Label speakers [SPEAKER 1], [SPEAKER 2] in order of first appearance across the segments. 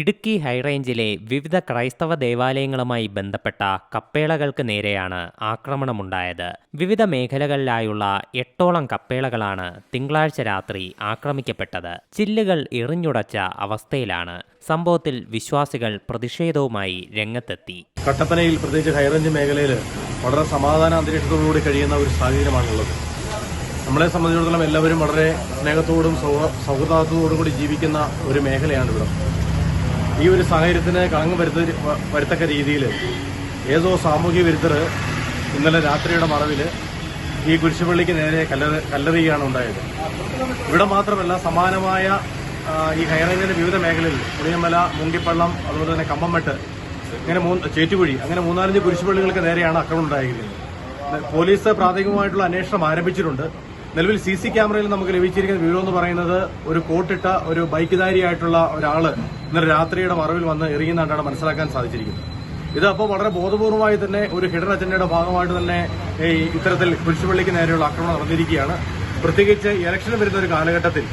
[SPEAKER 1] ഇടുക്കി ഹൈറേഞ്ചിലെ വിവിധ ക്രൈസ്തവ ദേവാലയങ്ങളുമായി ബന്ധപ്പെട്ട കപ്പേളകൾക്ക് നേരെയാണ് ആക്രമണമുണ്ടായത്. വിവിധ മേഖലകളിലായുള്ള എട്ടോളം കപ്പേളകളാണ് തിങ്കളാഴ്ച രാത്രി ആക്രമിക്കപ്പെട്ടത്. ചില്ലുകൾ എറിഞ്ഞുടച്ച അവസ്ഥയിലാണ് സംഭവത്തിൽ വിശ്വാസികൾ പ്രതിഷേധവുമായി രംഗത്തെത്തി.
[SPEAKER 2] കട്ടപ്പനയിൽ പ്രത്യേകിച്ച് ഹൈറേഞ്ച് മേഖലയിൽ വളരെ സമാധാന അന്തരീക്ഷത്തോടുകൂടി കഴിയുന്ന ഒരു സാഹചര്യമാണുള്ളത്. നമ്മളെ സംബന്ധിച്ചിടത്തോളം എല്ലാവരും വളരെ സ്നേഹത്തോടും സൗഹൃദാർത്ഥത്തോടും കൂടി ജീവിക്കുന്ന ഒരു മേഖലയാണ് ഇവിടെ ഈ ഒരു സാഹചര്യത്തിന് കളങ്കം വരുത്ത വരുത്തക്ക രീതിയിൽ ഏതോ സാമൂഹ്യ വിരുദ്ധർ ഇന്നലെ രാത്രിയുടെ മറവിൽ ഈ കുരിശുപള്ളിക്ക് നേരെ കല്ലെറി കല്ലെറിയുകയാണ് ഉണ്ടായത്. ഇവിടെ മാത്രമല്ല സമാനമായ ഈ ഹൈറേഞ്ചിന്റെ വിവിധ മേഖലയിൽ പുളിയമല മുണ്ടിപ്പള്ളം അതുപോലെ തന്നെ കമ്പംമെട്ട് ഇങ്ങനെ മൂന്ന് അങ്ങനെ മൂന്നാലഞ്ച് കുരിശുപള്ളികൾക്ക് നേരെയാണ് അക്രമം ഉണ്ടായിരിക്കുന്നത് പോലീസ് പ്രാഥമികമായിട്ടുള്ള അന്വേഷണം ആരംഭിച്ചിട്ടുണ്ട്. നിലവിൽ സി സി ക്യാമറയിൽ നമുക്ക് ലഭിച്ചിരിക്കുന്ന വിവരം എന്ന് പറയുന്നത് ഒരു കോട്ടിട്ട ഒരു ബൈക്കുധാരിയായിട്ടുള്ള ഒരാൾ ഇന്നലെ രാത്രിയുടെ മറവിൽ വന്ന് എറിയുന്നതായിട്ടാണ് മനസ്സിലാക്കാൻ സാധിച്ചിരിക്കുന്നത്. ഇത് അപ്പോൾ വളരെ ബോധപൂർവമായി തന്നെ ഒരു ഹിഡൻ അജണ്ടയുടെ ഭാഗമായിട്ട് തന്നെ ഈ ഇത്തരത്തിൽ കുരിശുപള്ളിക്ക് നേരെയുള്ള ആക്രമണം നടന്നിരിക്കുകയാണ്. പ്രത്യേകിച്ച് ഇലക്ഷൻ വരുന്ന ഒരു കാലഘട്ടത്തിൽ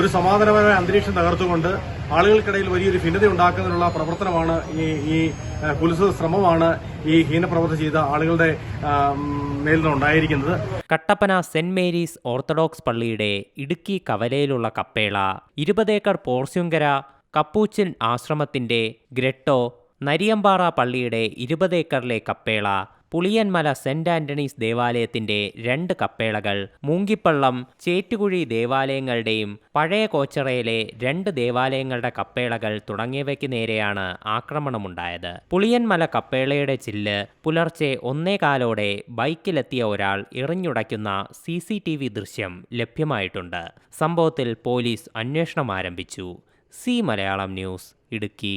[SPEAKER 2] ഒരു സമാധാനപരമായ അന്തരീക്ഷം തകർത്തുകൊണ്ട് ആളുകൾക്കിടയിൽ വലിയൊരു ഭിന്നത ഉണ്ടാക്കുന്നതിനുള്ള പ്രവർത്തനമാണ് ഈ ഈ ആ, ശ്രമമാണ് ഈ ഹീനപ്രവർത്തി ചെയ്ത ആളുകളുടെ മേലുണ്ടായിരിക്കുന്നത്
[SPEAKER 1] കട്ടപ്പന സെന്റ് മേരീസ് ഓർത്തഡോക്സ് പള്ളിയുടെ ഇടുക്കി കവലയിലുള്ള കപ്പേള ഇരുപതേക്കർ പോർസ്യുങ്കര കപ്പൂച്ചിൻ ആശ്രമത്തിന്റെ ഗ്രട്ടോ നരിയമ്പാറ പള്ളിയുടെ ഇരുപതേക്കറിലെ കപ്പേള പുളിയൻമല സെന്റ് ആന്റണീസ് ദേവാലയത്തിന്റെ രണ്ട് കപ്പേളകൾ മൂങ്കിപ്പള്ളം ചേറ്റുകുഴി ദേവാലയങ്ങളുടെയും പഴയ കോച്ചറയിലെ രണ്ട് ദേവാലയങ്ങളുടെ കപ്പേളകൾ തുടങ്ങിയവയ്ക്ക് നേരെയാണ് ആക്രമണമുണ്ടായത്. പുളിയന്മല കപ്പേളയുടെ ചില്ല് പുലർച്ചെ ഒന്നേകാലോടെ ബൈക്കിലെത്തിയ ഒരാൾ എറിഞ്ഞുടയ്ക്കുന്ന സി സി ടി വി ദൃശ്യം ലഭ്യമായിട്ടുണ്ട്. സംഭവത്തിൽ പോലീസ് അന്വേഷണം ആരംഭിച്ചു. C Malayalam news Idukki.